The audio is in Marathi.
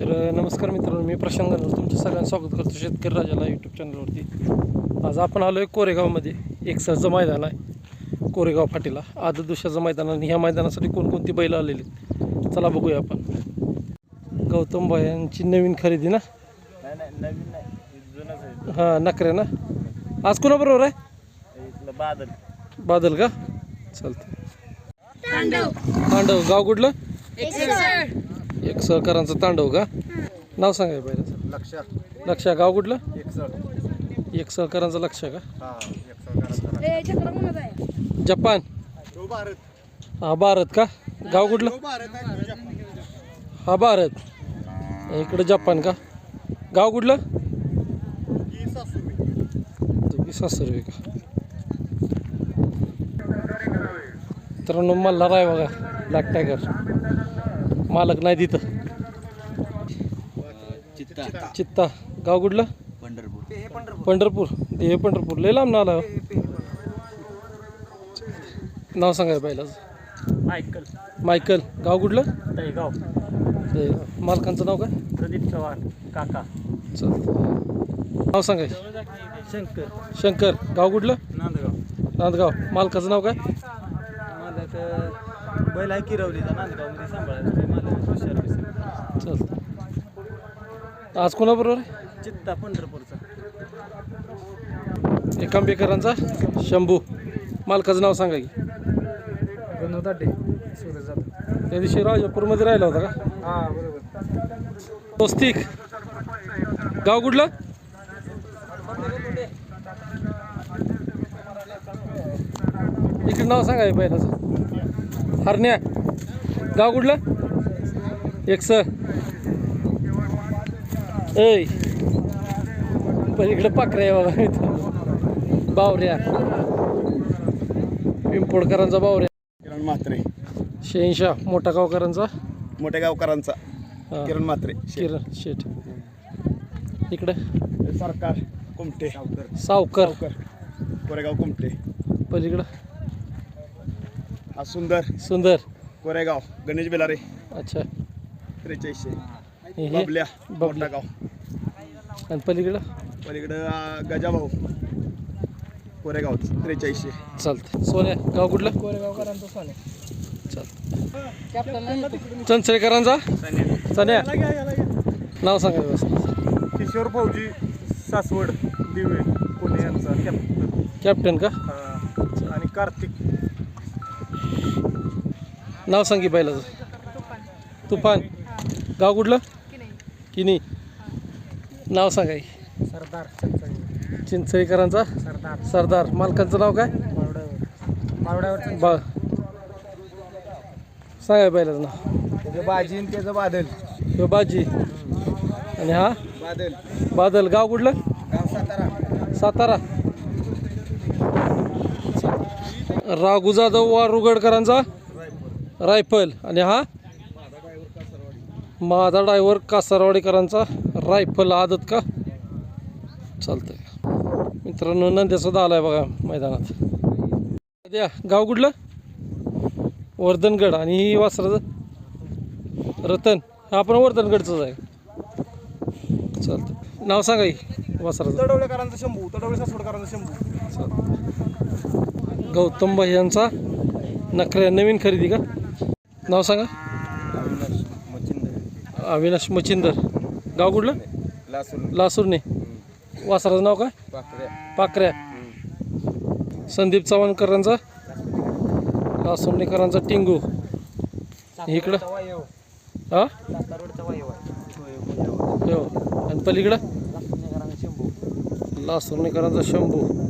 तर नमस्कार मित्रांनो मी प्रशांत गणवर तुमचं सगळ्यांचं स्वागत करतो शेतकरी राजाला यूट्यूब चॅनलवरती आज आपण आलो आहे कोरेगावमध्ये. एक सहजं मैदान आहे कोरेगाव फाटीला. आदत दुसऱ्याचं मैदान आणि ह्या मैदानासाठी कोणकोणती बैल आलेली आहेत. चला बघूया आपण. गौतम भाई यांची नवीन खरेदी ना? नाही नाही नवीन नाही. हे हां नखरे ना? आज कोणाबरोबर आहे? इथलं बादल. बादल का? चालतं तांडव. गाव कुठलं? एक सहकारांचं तांडव का? नाव सांगा पहिलं. लक्ष. लक्षा गाव कुठलं? एक सहकारांचं लक्ष का? हा जपान. हा भारत का? गाव कुठलं? तो भारत आहे तो जपान. हा भारत. इकडं जपान का? गाव कुठलं? सासरवे का? मित्रांनो मल्हार आहे बघा. ब्लॅक टायगर मालक नाही तिथं. चित्ता. चित्ता. गाव कुठलं? पंढरपूर. हे पंढरपूर. ते हे पंढरपूर. लय लांब आला नाव सांगाय पहिलाच मायकल. मायकल. गाव कुठलं? तळेगाव ते मालकांचं नाव काय? प्रदीप चव्हाण. काका. चालतं नाव सांगाय शंकर. शंकर. गाव कुठलं? नांदगाव. नांदगाव. मालकाचं नाव काय? मालक बैल आहे किरवलीचा. नांदगावमध्ये सांभाळायचं मालक हुशार बिशार. चालतं आज कोणाबरोबर आहे? चित्ता पंढरपूरचा. एकांबेकरांचा? शंभू. मालकाचं नाव सांगा की. जाधव त्या दिवशी राजापूरमध्ये राहिला होता का? हा बरोबर. स्वस्तिक गाव कुठलं? इकडे नाव सांगा हे पहिलाच. हरण्या. गाव कुठलं? एक सर. ऐ. पण इकडे आहे बघा मित्रांनो बावऱ्या. पिंपोडकरांचा बावऱ्या. किरण म्हात्रे. शेंशा मोठा गावकरांचा मोठ्या गावकरांचा हा, किरण म्हात्रे. किरण शेठ. इकडे? सरकार कुमटे. सावकर. कोरेगाव कुमटे. पलीकडं? हा सुंदर. सुंदर. कोरेगाव. गणेश बेलारे. अच्छा. त्रेचाळीसशे हे बबल्या बबल्या. मोठा गाव. आणि पलीकडं? पलीकडं आ, गजाभाऊ. कोरेगाव त्रेचाळीसशे चालतं सोन्या गाव कुठलं? कोरेगावकरांचा सोने चालतं चंचरेकरांचा चण्या नाव सांगा बस किशोर फौजी सासवड दिवे पुणे यांचा कॅप्टन कॅप्टन का? आणि कार्तिक. नाव सांगी पहिलाचं तुफान. गाव कुठलं? किनी. नाव सांगा की. सरदार चिंचळीकरांचा? सरदार. सरदार. मालकांचं नाव काय? बा. सांगा पहिलाचं नाव. त्याचं बाजी आणि त्याचं बादल. ह्यो बाजी. आणि हा? बादल. बादल. गाव कुठलं? गाव सातारा. सातारा. राघू जाधव वारुगडकरांचा रायफल. आणि हा? माझा ड्रायव्हर कासारवाडीकरांचा रायफल आदत का? चालतंय. मित्रांनो नंद्या सुद्धा आलाय बघा मैदानात. द्या गाव कुठलं? वर्धनगड. आणि ही वासराचं रतन. हा पण वर्धनगडचंच आहे. चालतं नाव सांगा वासराचं. तडवळेकरांचा शंभू. तडवळे सासवडकरांचा शंभू. चालतं. गौतम भाई यांचा नखऱ्या नवीन खरेदी का? नाव सांगा. अविनाश मचिंदर गाव कुठलं? लासूर लासूरने. वासराचं नाव काय? पाकऱ्या. पाकऱ्या. संदीप चव्हाणकरांचा. लासूरनेकरांचा टिंगू. इकडं? हा? हो. आणि पलीकडं? शंभू. लासूरनेकरांचा शंभू.